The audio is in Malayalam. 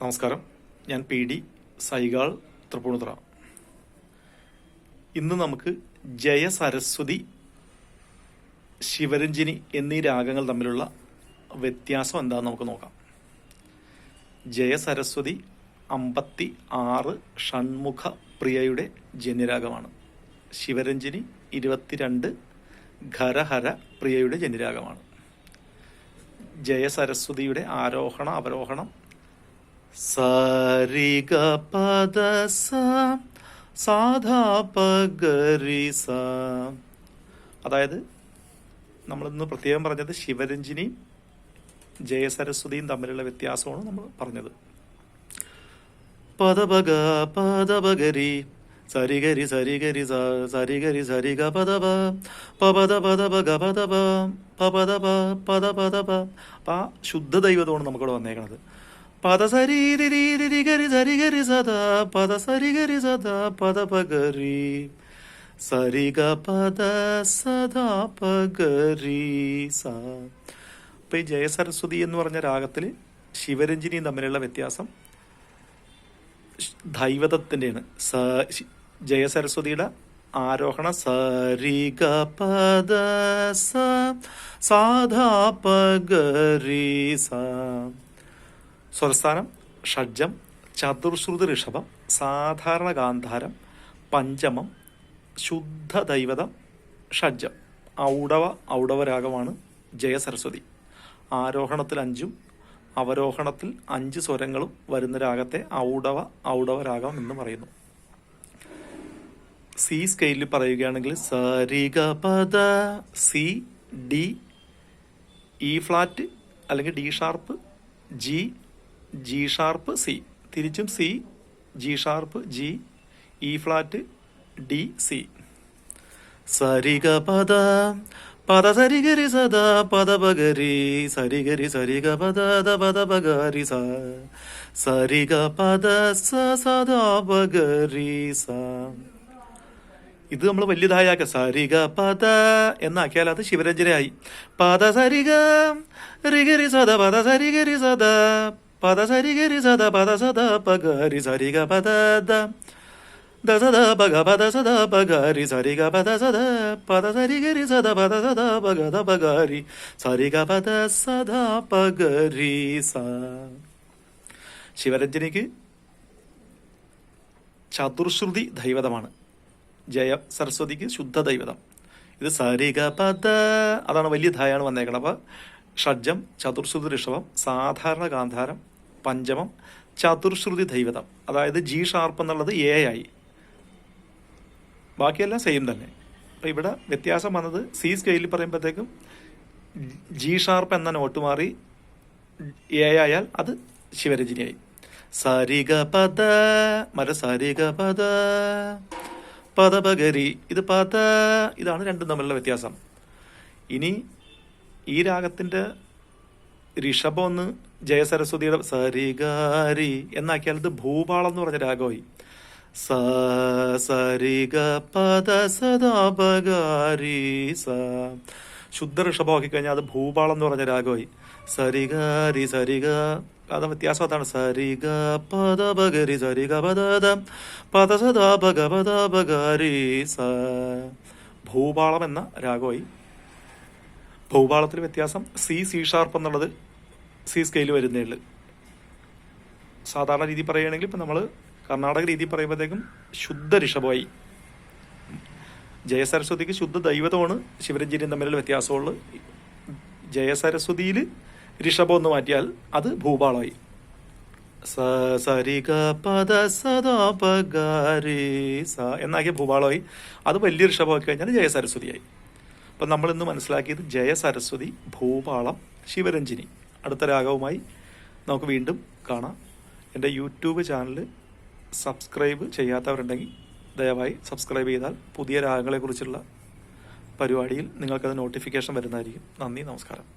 നമസ്കാരം. ഞാൻ പി ഡി സൈഗാൾ തൃപ്പൂണിത്തുറ. ഇന്ന് നമുക്ക് ജയ സരസ്വതി ശിവരഞ്ജിനി എന്നീ രാഗങ്ങൾ തമ്മിലുള്ള വ്യത്യാസം എന്താണെന്ന് നമുക്ക് നോക്കാം. ജയ സരസ്വതി അമ്പത്തി ആറ് ഷൺമുഖ പ്രിയയുടെ ജന്യരാഗമാണ്. ശിവരഞ്ജിനി ഇരുപത്തിരണ്ട് ഖരഹര പ്രിയയുടെ ജന്യരാഗമാണ്. ജയ സരസ്വതിയുടെ ആരോഹണ അവരോഹണം സരിഗ പദ സ അതായത് നമ്മളിന്ന് പ്രത്യേകം പറഞ്ഞത് ശിവരഞ്ജിനിയും ജയസരസ്വതിയും തമ്മിലുള്ള വ്യത്യാസമാണ് നമ്മൾ പറഞ്ഞത്. പദപഗ പദപഗരി സരിഗരി സരിഗരി സരിഗരി സരിഗ പദപ പപദ പദപ പപദപ പദ പദപ അപ്പം ആ ശുദ്ധ ദൈവതമാണ് നമുക്കിവിടെ വന്നേക്കണത്. പദ സരി ദിരി ദിരി ഗരി സദാ സദാ പദ സരിഗ പദ സദാ ഈ ജയസരസ്വതി എന്ന് പറഞ്ഞ രാഗത്തിൽ ശിവരഞ്ജിനിയും തമ്മിലുള്ള വ്യത്യാസം ദൈവതത്തിന്റെയാണ് സ ജയസരസ്വതിയുടെ ആരോഹണ സരിഗ പദ സ സാധാ പഗരി സ. സ്വരസ്ഥാനം ഷഡ്ജം ചതുർശ്രുതി ഋഷഭം സാധാരണ ഗാന്ധാരം പഞ്ചമം ശുദ്ധ ദൈവതം ഷഡ്ജം. ഔടവ ഔടവരാഗമാണ് ജയസരസ്വതി. ആരോഹണത്തിൽ അഞ്ചും അവരോഹണത്തിൽ അഞ്ച് സ്വരങ്ങളും വരുന്ന രാഗത്തെ ഔടവ ഔടവരാഗം എന്ന് പറയുന്നു. സി സ്കെയിലിൽ പറയുകയാണെങ്കിൽ സരിഗപദ സി ഡി ഇ ഫ്ലാറ്റ് അല്ലെങ്കിൽ D sharp G G sharp C തിരിച്ചും C G sharp G E flat D C Sariga പദ പദ സരിഗരി സദാ പദ പകരി സരിഗരി സരിഗ പദ പദ പകരി സ. സരിഗ പദ സ സദാ പകരി സ. ഇത് നമ്മൾ വലിയതായാക്ക സരിഗ പദ എന്നാക്കിയാൽ അത് ശിവരഞ്ജനയായി. പദ സരിഗ റിഗരി സദ പദ സരിഗരി സദ പദ സരിഗരി സദ പദ സദ പഗരി സരിഗ പദ ദ. സദ പഗ പദ സദ പഗരി സരിഗ പദ സദ. പദ സരിഗരി സദ പദ സദ പഗ ദ പഗരി സരിഗ പദ സദ പഗരി സ. ശിവരഞ്ജനിക്ക് ചതുർശ്രുതി ദൈവതമാണ്. ജയ സരസ്വതിക്ക് ശുദ്ധ ദൈവതം ഇത് സരിഗ പദ. അതാണ് വലിയ ധായാണ് വന്നേക്കണം അപ്പോൾ ഷഡ്ജം ചതുർശ്രുതി ഋഷഭം സാധാരണ ഗാന്ധാരം പഞ്ചമം ചതുർശ്രുതി ദൈവതം. അതായത് ജി ഷാർപ്പ് എന്നുള്ളത് എ ആയി. ബാക്കിയെല്ലാം സെയിം തന്നെ. അപ്പോൾ ഇവിടെ വ്യത്യാസം വന്നത് സി സ്കെയിലിൽ പറയുമ്പോഴത്തേക്കും ജി ഷാർപ്പ് എന്ന നോട്ട് മാറി എ ആയാൽ അത് ശിവരഞ്ജിനിയായി. സരിഗ പദ മര സരിഗ പദ പദപഗരി ഇത് പദ ഇതാണ് രണ്ടും തമ്മിലുള്ള വ്യത്യാസം. ഇനി ഈ രാഗത്തിന്റെ ഋഷഭം ഒന്ന് ജയസരസ്വതിയുടെ സരിഗാരി എന്നാക്കിയാൽ ഇത് ഭൂപാളം എന്ന് പറഞ്ഞ രാഗമായി. സ സരിഗ പദ സദാപകാരി സ. ശുദ്ധ ഋഷഭം ആക്കി കഴിഞ്ഞാൽ അത് ഭൂപാളം എന്ന് പറഞ്ഞ രാഗമായി. സരിഗാരി സരിഗ അത് വ്യത്യാസം അതാണ്. സരിഗ പദ പഗരി സരിഗ പദ പദ സദാപക പദപകാരി സ. ഭൂപാളം എന്ന രാഗമായി ഭൂപാളത്തിൽ വ്യത്യാസം സി സി ഷാർപ്പ് എന്നുള്ളത് സി സ്കെയിൽ വരുന്നേ ഉള്ളു. സാധാരണ രീതി പറയുകയാണെങ്കിൽ ഇപ്പം നമ്മൾ കർണാടക രീതി പറയുമ്പോഴത്തേക്കും ശുദ്ധ ഋഷഭമായി. ജയസരസ്വതിക്ക് ശുദ്ധ ദൈവതമാണ് ശിവരഞ്ജനിയും തമ്മിലുള്ള വ്യത്യാസമുള്ളു. ജയസരസ്വതിയിൽ ഋഷഭം ഒന്ന് മാറ്റിയാൽ അത് ഭൂപാളമായി. സരിക പദ സദോപകാരി സ എന്നാക്കിയ ഭൂപാളമായി. അത് വലിയ ഋഷഭമാക്കി കഴിഞ്ഞാൽ ജയസരസ്വതിയായി. അപ്പം നമ്മൾ ഇന്ന് മനസ്സിലാക്കിയത് ജയ സരസ്വതി ഭൂപാളം ശിവരഞ്ജിനി. അടുത്ത രാഗവുമായി നമുക്ക് വീണ്ടും കാണാം. എന്റെ യൂട്യൂബ് ചാനൽ സബ്സ്ക്രൈബ് ചെയ്യാത്തവരുണ്ടെങ്കിൽ ദയവായി സബ്സ്ക്രൈബ് ചെയ്താൽ പുതിയ രാഗങ്ങളെക്കുറിച്ചുള്ള പരിപാടിയിൽ നിങ്ങൾക്കത് നോട്ടിഫിക്കേഷൻ വരുന്നതായിരിക്കും. നന്ദി നമസ്കാരം.